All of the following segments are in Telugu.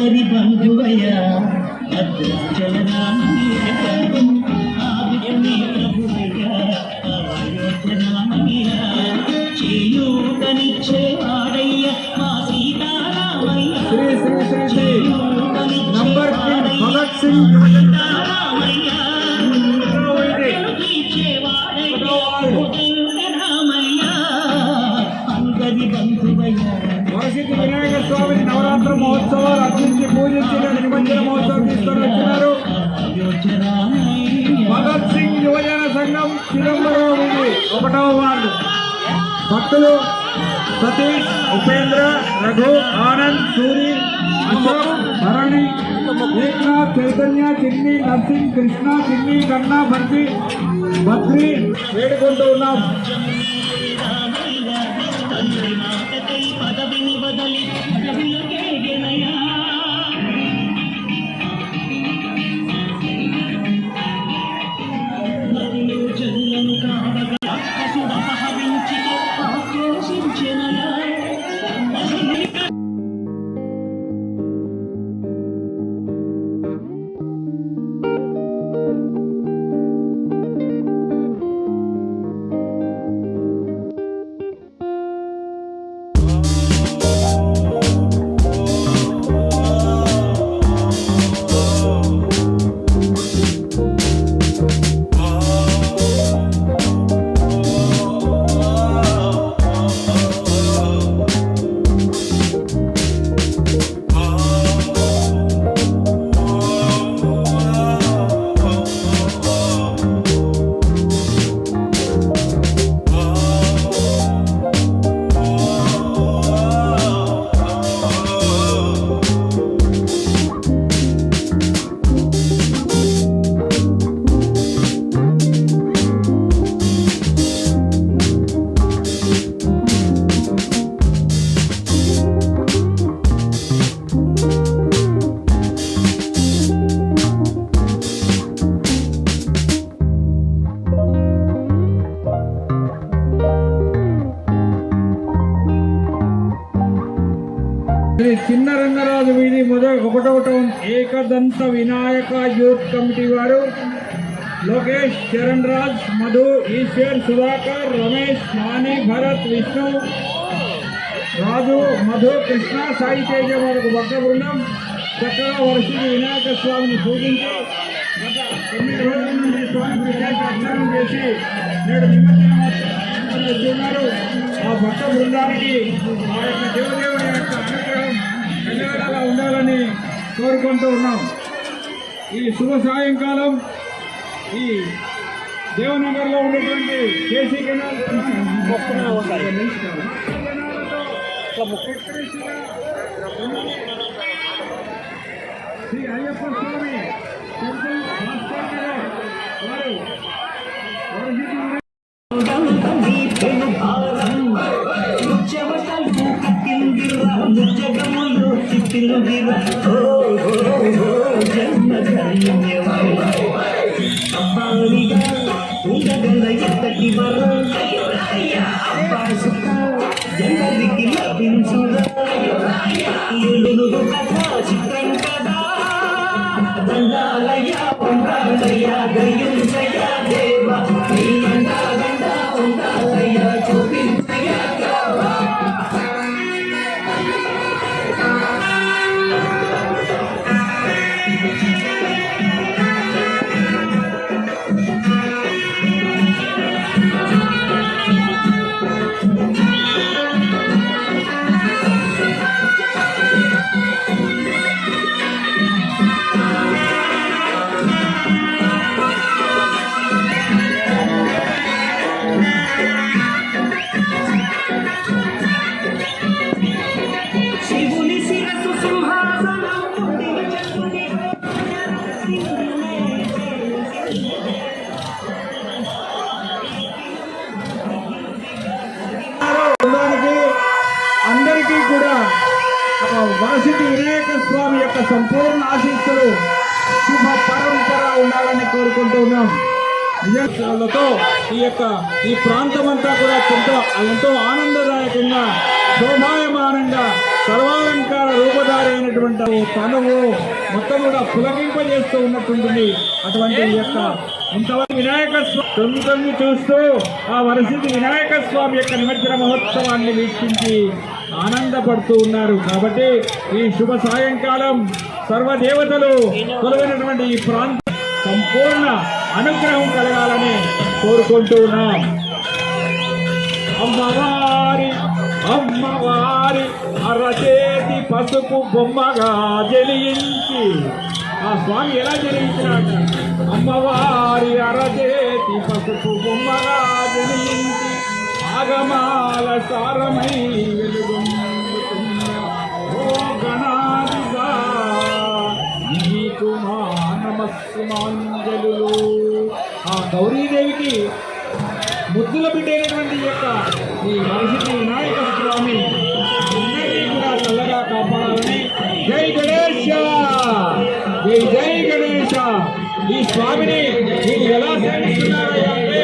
బంధువయ్య అయోధ్య రామయ్య చేయూతనిచ్చేవాడయ్య మా సీతారామయ్య నంబర్ భగత్ సింగ్. చిదంబరం వీధి ఒకటవ వార్డు భక్తులు సతీష్ ఉపేంద్ర రఘు ఆనంద్ సూరి అశోక్ భరణి ఏక్నాథ్ చైతన్య చిన్ని నర్సింగ్ కృష్ణ చిన్ని కన్నా భర్తి భద్రి వేడుకుంటూ ఉన్నాం ఒకటవ town Ekadanta Vinayaka youth committee వారు లోకేష్ చరణ్ రాజ్ మధు ఈశ్వర్ సుధాకర్ రమేష్ నాని భరత్ విష్ణు రాజు మధు కృష్ణ సాయి తేజ వారికి భక్త బృందం. చక్కగా వరుసకి వినాయక స్వామిని పూజించి గత తొమ్మిది రోజుల నుండి స్వామికి విశేష అర్చనం చేసి నేడు నిమజ్జనం ఉన్నారు ఆ భక్త బృందానికి ఆ యొక్క దేవదేవుని యొక్క అనుగ్రహం ఎల్లవేళలా ఉండాలని కోరుకుంటూ ఉన్నాం. ఈ శుభ సాయంకాలం ఈ దేవనగర్లో ఉన్నటువంటి KC canal Shri Ayyappa Swami temple Bhaskar Nagar వారు వరసిద్ధి వాసిటి వినాయక స్వామి యొక్క సంపూర్ణ ఆశీస్సులు శుభ పరంపర ఉండాలని కోరుకుంటున్నాం నిజాలతో ఈ యొక్క ఈ ప్రాంతం అంతా కూడా ఎంతో ఎంతో ఆనందదాయకంగా శోభాయమానంగా సర్వాలంకార రూపధారి అయినటువంటి తనువు మొత్తం కూడా పులకింపజేస్తూ ఉన్నట్టుంటుంది అటువంటి ఈ యొక్క ఇంతవరకు వినాయక స్వామి తొమ్మిది చూస్తూ ఆ వరసిద్ధి వినాయక స్వామి యొక్క నిమజ్జన మహోత్సవాన్ని వీక్షించి ఆనందపడుతూ ఉన్నారు. కాబట్టి ఈ శుభ సాయంకాలం సర్వదేవతలు కొలువైనటువంటి ఈ ప్రాంతం సంపూర్ణ అనుగ్రహం కలగాలని కోరుకుంటూ ఉన్నాం. అమ్మవారి అమ్మవారి అరచేతి పసుపు బొమ్మగా జలించి. ఆ స్వామి ఎలా జలించినాడు? అమ్మవారి అరచేతి పసుపు బొమ్మగా జలించి. ఆగమాల సారమై వెలుగొందుతున్న నీకు మా నమస్సుమాంజలు ఆ గౌరీదేవికి ముద్దుల బిడ్డైనటువంటి ఈ యొక్క ఈ మనిషికి వినాయక స్వామి అందరినీ కూడా చల్లగా కాపాడాలని జై గణేష జై జై గణేష ఈ స్వామిని మీరు ఎలా సేవిస్తున్నారయ్యా అంటే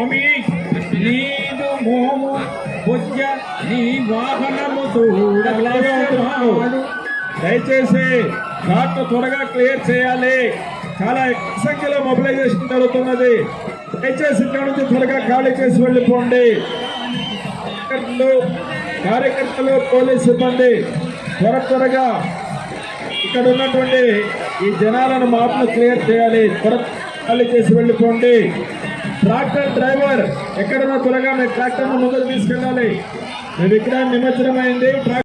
స్వామి నీదు మోము బుజ్జ నీ వాహనము చూడగలవాడు దయచేసి ఘాట్లు త్వరగా క్లియర్ చేయాలి. చాలా ఎక్కువ సంఖ్యలో మొబిలైజేషన్ జరుగుతున్నది. దయచేసి ఇక్కడ నుంచి త్వరగా ఖాళీ చేసి వెళ్ళిపోండి. కార్యకర్తలు కార్యకర్తలు పోలీస్ సిబ్బంది త్వర త్వరగా ఇక్కడ ఉన్నటువంటి ఈ జనాలను మాపును క్లియర్ చేయాలి. త్వర ఖాళీ చేసి వెళ్ళిపోండి. ట్రాక్టర్ డ్రైవర్ ఎక్కడున్నా త్వరగా మీ ట్రాక్టర్ను ముందుకు తీసుకెళ్ళాలి. మీ విగ్రహం నిమజ్జనమైంది. ట్రాక్టర్